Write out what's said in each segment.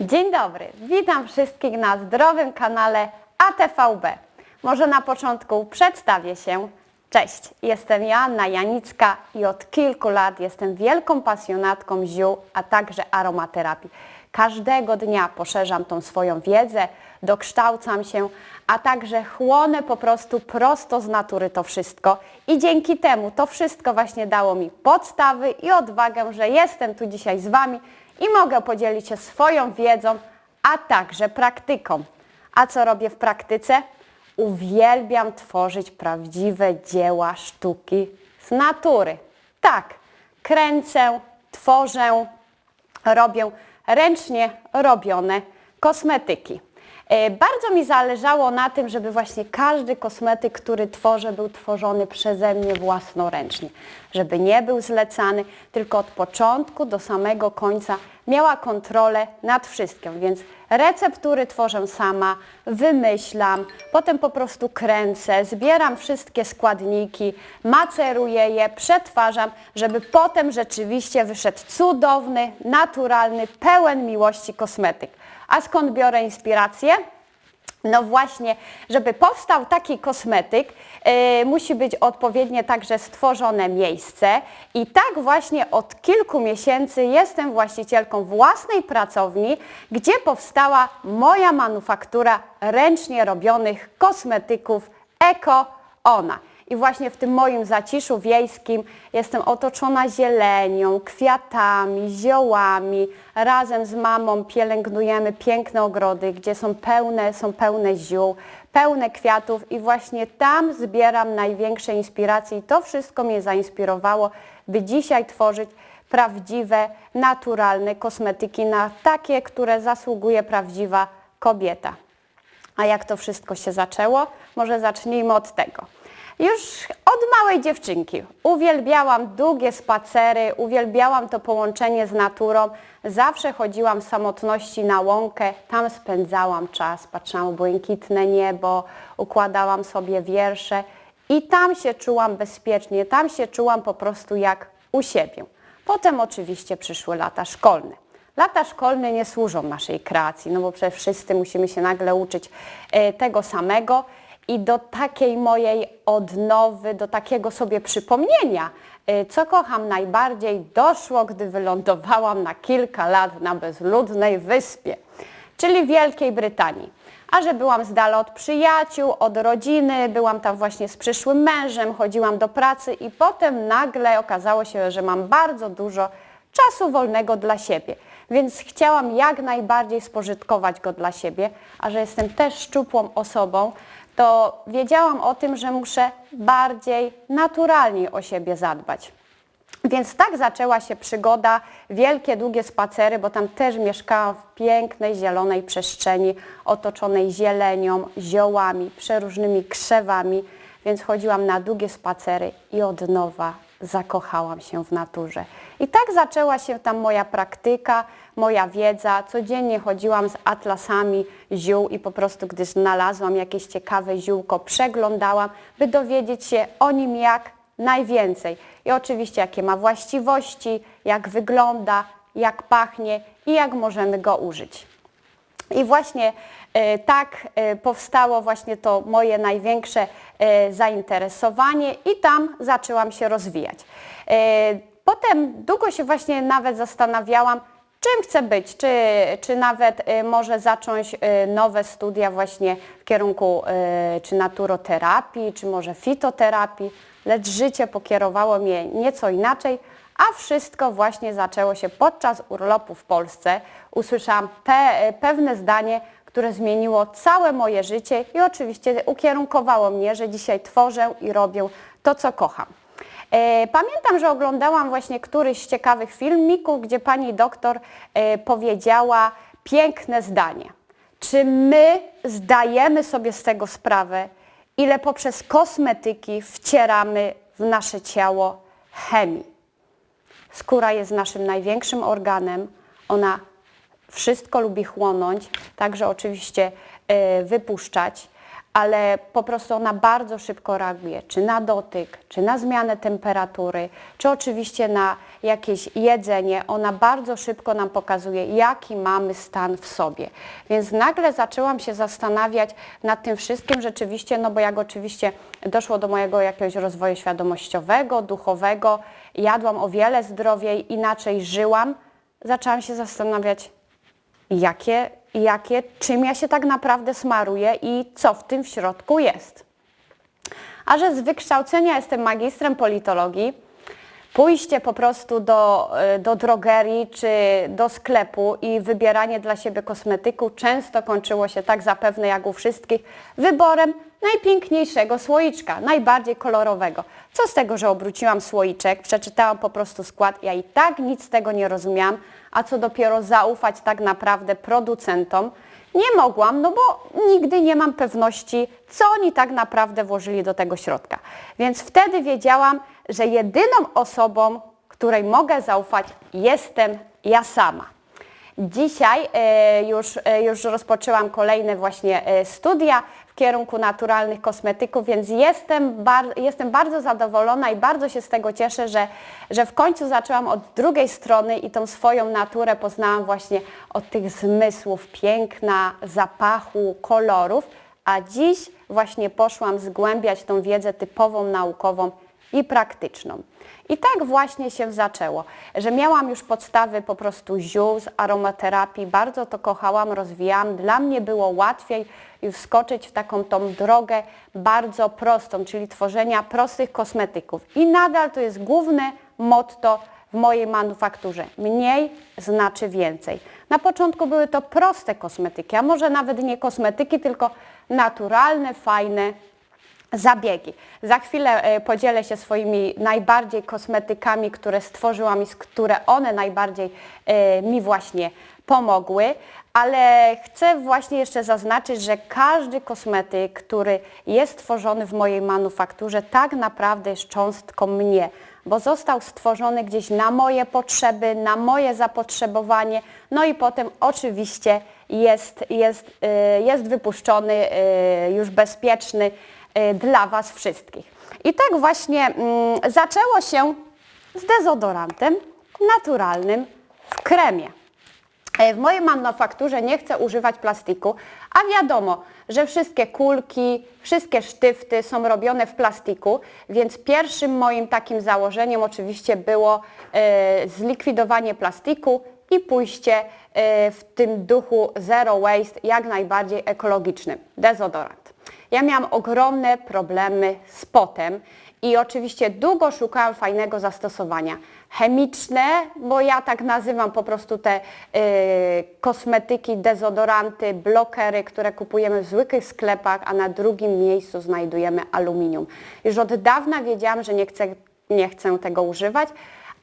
Dzień dobry, witam wszystkich na zdrowym kanale ATVB. Może na początku przedstawię się. Cześć, jestem Joanna Janicka i od kilku lat jestem wielką pasjonatką ziół, a także aromaterapii. Każdego dnia poszerzam tą swoją wiedzę, dokształcam się, a także chłonę po prostu prosto z natury to wszystko i dzięki temu to wszystko właśnie dało mi podstawy i odwagę, że jestem tu dzisiaj z Wami i mogę podzielić się swoją wiedzą, a także praktyką. A co robię w praktyce? Uwielbiam tworzyć prawdziwe dzieła sztuki z natury. Tak, kręcę, tworzę, robię ręcznie robione kosmetyki. E, Bardzo mi zależało na tym, żeby właśnie każdy kosmetyk, który tworzę, był tworzony przeze mnie własnoręcznie. Żeby nie był zlecany, tylko od początku do samego końca miała kontrolę nad wszystkim. Więc receptury tworzę sama, wymyślam, potem po prostu kręcę, zbieram wszystkie składniki, maceruję je, przetwarzam, żeby potem rzeczywiście wyszedł cudowny, naturalny, pełen miłości kosmetyk. A skąd biorę inspirację? No właśnie, żeby powstał taki kosmetyk, yy, musi być odpowiednie także stworzone miejsce i tak właśnie od kilku miesięcy jestem właścicielką własnej pracowni, gdzie powstała moja manufaktura ręcznie robionych kosmetyków Eko Ona. I właśnie w tym moim zaciszu wiejskim jestem otoczona zielenią, kwiatami, ziołami. Razem z mamą pielęgnujemy piękne ogrody, gdzie są pełne, są pełne ziół, pełne kwiatów i właśnie tam zbieram największe inspiracje i to wszystko mnie zainspirowało, by dzisiaj tworzyć prawdziwe, naturalne kosmetyki na takie, które zasługuje prawdziwa kobieta. A jak to wszystko się zaczęło? Może zacznijmy od tego. Już od małej dziewczynki uwielbiałam długie spacery, uwielbiałam to połączenie z naturą. Zawsze chodziłam w samotności na łąkę, tam spędzałam czas, patrzyłam w błękitne niebo, układałam sobie wiersze i tam się czułam bezpiecznie, tam się czułam po prostu jak u siebie. Potem oczywiście przyszły lata szkolne. Lata szkolne nie służą naszej kreacji, no bo przecież wszyscy musimy się nagle uczyć e, tego samego i do takiej mojej odnowy, do takiego sobie przypomnienia, y, co kocham najbardziej, doszło, gdy wylądowałam na kilka lat na bezludnej wyspie, czyli Wielkiej Brytanii. A że byłam z dala od przyjaciół, od rodziny, byłam tam właśnie z przyszłym mężem, chodziłam do pracy i potem nagle okazało się, że mam bardzo dużo czasu wolnego dla siebie. Więc chciałam jak najbardziej spożytkować go dla siebie, a że jestem też szczupłą osobą, to wiedziałam o tym, że muszę bardziej naturalnie o siebie zadbać. Więc tak zaczęła się przygoda, wielkie, długie spacery, bo tam też mieszkałam w pięknej, zielonej przestrzeni, otoczonej zielenią, ziołami, przeróżnymi krzewami, więc chodziłam na długie spacery i od nowa zakochałam się w naturze. I tak zaczęła się tam moja praktyka, moja wiedza. Codziennie chodziłam z atlasami ziół i po prostu, gdy znalazłam jakieś ciekawe ziółko, przeglądałam, by dowiedzieć się o nim jak najwięcej. I oczywiście jakie ma właściwości, jak wygląda, jak pachnie i jak możemy go użyć. I właśnie e, tak e, powstało właśnie to moje największe e, zainteresowanie i tam zaczęłam się rozwijać. Potem długo się właśnie nawet zastanawiałam, czym chcę być, czy, czy nawet e, może zacząć e, nowe studia właśnie w kierunku e, czy naturoterapii, czy może fitoterapii, lecz życie pokierowało mnie nieco inaczej, a wszystko właśnie zaczęło się podczas urlopu w Polsce. Usłyszałam pe pewne zdanie, które zmieniło całe moje życie i oczywiście ukierunkowało mnie, że dzisiaj tworzę i robię to, co kocham. E, Pamiętam, że oglądałam właśnie któryś z ciekawych filmików, gdzie pani doktor e, powiedziała piękne zdanie. Czy my zdajemy sobie z tego sprawę, ile poprzez kosmetyki wcieramy w nasze ciało chemii? Skóra jest naszym największym organem. Ona wszystko lubi chłonąć, także oczywiście e, wypuszczać. Ale po prostu ona bardzo szybko reaguje, czy na dotyk, czy na zmianę temperatury, czy oczywiście na jakieś jedzenie. Ona bardzo szybko nam pokazuje, jaki mamy stan w sobie. Więc nagle zaczęłam się zastanawiać nad tym wszystkim rzeczywiście, no bo jak oczywiście doszło do mojego jakiegoś rozwoju świadomościowego, duchowego, jadłam o wiele zdrowiej, inaczej żyłam, zaczęłam się zastanawiać, jakie, jakie, czym ja się tak naprawdę smaruję i co w tym w środku jest. A że z wykształcenia jestem magistrem politologii, pójście po prostu do, y, do drogerii czy do sklepu i wybieranie dla siebie kosmetyku często kończyło się tak zapewne jak u wszystkich wyborem najpiękniejszego słoiczka, najbardziej kolorowego. Co z tego, że obróciłam słoiczek, przeczytałam po prostu skład, ja i tak nic z tego nie rozumiałam, a co dopiero zaufać tak naprawdę producentom. Nie mogłam, no bo nigdy nie mam pewności, co oni tak naprawdę włożyli do tego środka. Więc wtedy wiedziałam, że jedyną osobą, której mogę zaufać, jestem ja sama. Dzisiaj e, już, e, już rozpoczęłam kolejne właśnie e, studia kierunku naturalnych kosmetyków, więc jestem, bar jestem bardzo zadowolona i bardzo się z tego cieszę, że, że w końcu zaczęłam od drugiej strony i tą swoją naturę poznałam właśnie od tych zmysłów piękna, zapachu, kolorów, a dziś właśnie poszłam zgłębiać tą wiedzę typową naukową i praktyczną. I tak właśnie się zaczęło, że miałam już podstawy po prostu ziół z aromaterapii, bardzo to kochałam, rozwijałam. Dla mnie było łatwiej wskoczyć w taką tą drogę bardzo prostą, czyli tworzenia prostych kosmetyków. I nadal to jest główne motto w mojej manufakturze. Mniej znaczy więcej. Na początku były to proste kosmetyki, a może nawet nie kosmetyki, tylko naturalne, fajne zabiegi. Za chwilę e, podzielę się swoimi najbardziej kosmetykami, które stworzyłam i które one najbardziej e, mi właśnie pomogły, ale chcę właśnie jeszcze zaznaczyć, że każdy kosmetyk, który jest tworzony w mojej manufakturze, tak naprawdę jest cząstką mnie, bo został stworzony gdzieś na moje potrzeby, na moje zapotrzebowanie, no i potem oczywiście jest, jest, e, jest wypuszczony już bezpieczny dla Was wszystkich. I tak właśnie mm, zaczęło się z dezodorantem naturalnym w kremie. E, w mojej manufakturze nie chcę używać plastiku, a wiadomo, że wszystkie kulki, wszystkie sztyfty są robione w plastiku, więc pierwszym moim takim założeniem oczywiście było e, zlikwidowanie plastiku i pójście e, w tym duchu zero waste, jak najbardziej ekologicznym, dezodorant. Ja miałam ogromne problemy z potem i oczywiście długo szukałam fajnego zastosowania. Chemiczne, bo ja tak nazywam po prostu te y, kosmetyki, dezodoranty, blokery, które kupujemy w zwykłych sklepach, a na drugim miejscu znajdujemy aluminium. Już od dawna wiedziałam, że nie chcę, nie chcę tego używać,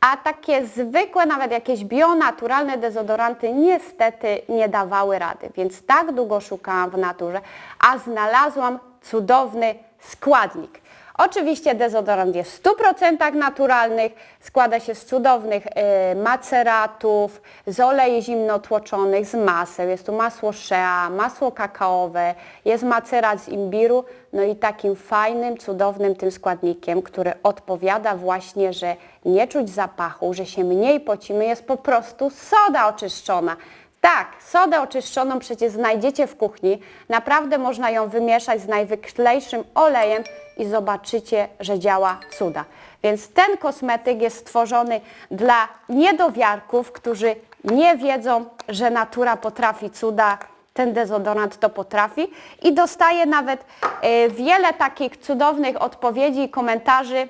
a takie zwykłe, nawet jakieś bionaturalne dezodoranty niestety nie dawały rady, więc tak długo szukałam w naturze, a znalazłam cudowny składnik. Oczywiście dezodorant jest w 100% naturalnych, składa się z cudownych y, maceratów, z olei zimnotłoczonych, z maseł. Jest tu masło shea, masło kakaowe, jest macerat z imbiru, no i takim fajnym, cudownym tym składnikiem, który odpowiada właśnie, że nie czuć zapachu, że się mniej pocimy, jest po prostu soda oczyszczona. Tak, sodę oczyszczoną przecież znajdziecie w kuchni. Naprawdę można ją wymieszać z najwyklejszym olejem i zobaczycie, że działa cuda. Więc ten kosmetyk jest stworzony dla niedowiarków, którzy nie wiedzą, że natura potrafi cuda. Ten dezodorant to potrafi i dostaję nawet y, wiele takich cudownych odpowiedzi i komentarzy,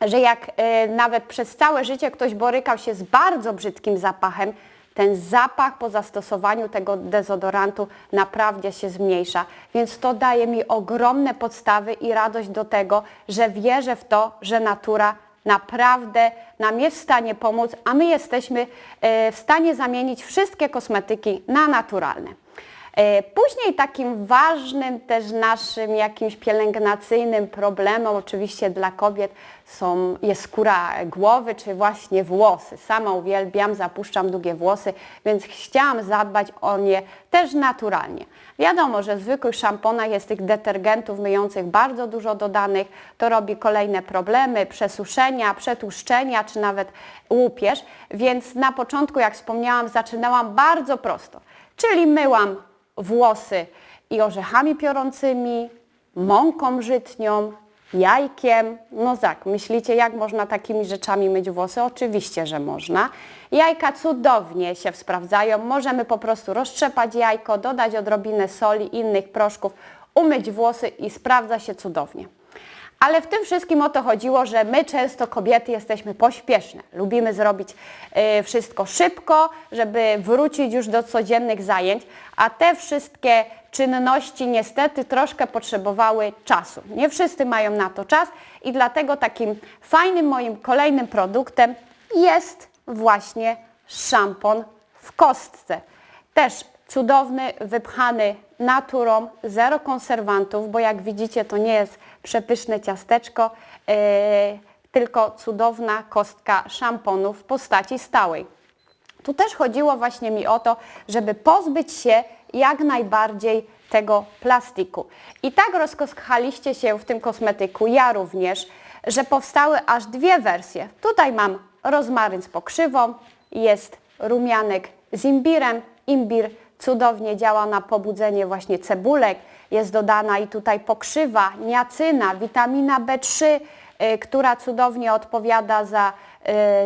że jak y, nawet przez całe życie ktoś borykał się z bardzo brzydkim zapachem, ten zapach po zastosowaniu tego dezodorantu naprawdę się zmniejsza. Więc to daje mi ogromne podstawy i radość do tego, że wierzę w to, że natura naprawdę nam jest w stanie pomóc, a my jesteśmy e, w stanie zamienić wszystkie kosmetyki na naturalne. E, Później takim ważnym też naszym jakimś pielęgnacyjnym problemem oczywiście dla kobiet są, jest skóra głowy czy właśnie włosy. Sama uwielbiam, zapuszczam długie włosy, więc chciałam zadbać o nie też naturalnie. Wiadomo, że w zwykłych szamponach jest tych detergentów myjących bardzo dużo dodanych, to robi kolejne problemy, przesuszenia, przetłuszczenia czy nawet łupież, więc na początku, jak wspomniałam, zaczynałam bardzo prosto, czyli myłam włosy i orzechami piorącymi, mąką żytnią, jajkiem. No tak, myślicie, jak można takimi rzeczami myć włosy? Oczywiście, że można. Jajka cudownie się sprawdzają. Możemy po prostu roztrzepać jajko, dodać odrobinę soli, innych proszków, umyć włosy i sprawdza się cudownie. Ale w tym wszystkim o to chodziło, że my często kobiety jesteśmy pośpieszne. Lubimy zrobić y, wszystko szybko, żeby wrócić już do codziennych zajęć, a te wszystkie czynności niestety troszkę potrzebowały czasu. Nie wszyscy mają na to czas i dlatego takim fajnym moim kolejnym produktem jest właśnie szampon w kostce. Też cudowny, wypchany naturą, zero konserwantów, bo jak widzicie to nie jest przepyszne ciasteczko, yy, tylko cudowna kostka szamponu w postaci stałej. Tu też chodziło właśnie mi o to, żeby pozbyć się jak najbardziej tego plastiku. I tak rozkochaliście się w tym kosmetyku, ja również, że powstały aż dwie wersje. Tutaj mam rozmaryn z pokrzywą, jest rumianek z imbirem. Imbir cudownie działa na pobudzenie właśnie cebulek. Jest dodana i tutaj pokrzywa, niacyna, witamina B3, y, która cudownie odpowiada za,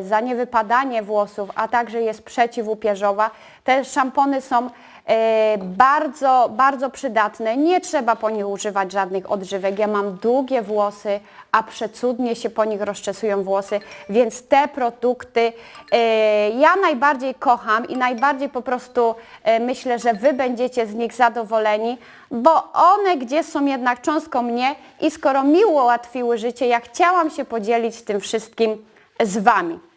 y, za niewypadanie włosów, a także jest przeciwupierzowa. Te szampony są bardzo, bardzo przydatne. Nie trzeba po nich używać żadnych odżywek. Ja mam długie włosy, a przecudnie się po nich rozczesują włosy, więc te produkty e, ja najbardziej kocham i najbardziej po prostu e, myślę, że Wy będziecie z nich zadowoleni, bo one gdzieś są jednak cząstką mnie i skoro mi ułatwiły życie, ja chciałam się podzielić tym wszystkim z Wami.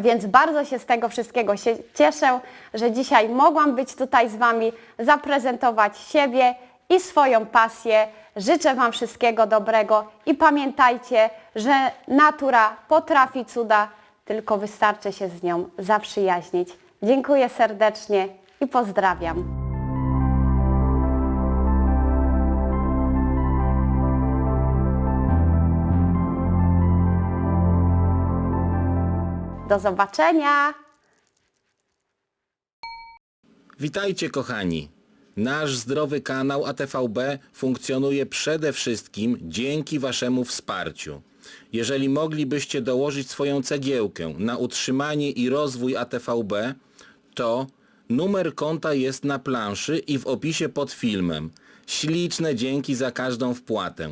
Więc bardzo się z tego wszystkiego cieszę, że dzisiaj mogłam być tutaj z Wami, zaprezentować siebie i swoją pasję. Życzę Wam wszystkiego dobrego i pamiętajcie, że natura potrafi cuda, tylko wystarczy się z nią zaprzyjaźnić. Dziękuję serdecznie i pozdrawiam. Do zobaczenia! Witajcie kochani! Nasz zdrowy kanał ATVB funkcjonuje przede wszystkim dzięki Waszemu wsparciu. Jeżeli moglibyście dołożyć swoją cegiełkę na utrzymanie i rozwój ATVB, to numer konta jest na planszy i w opisie pod filmem. Śliczne dzięki za każdą wpłatę.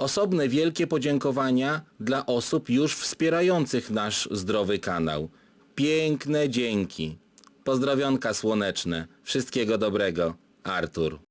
Osobne wielkie podziękowania dla osób już wspierających nasz zdrowy kanał. Piękne dzięki. Pozdrowionka słoneczne. Wszystkiego dobrego. Artur.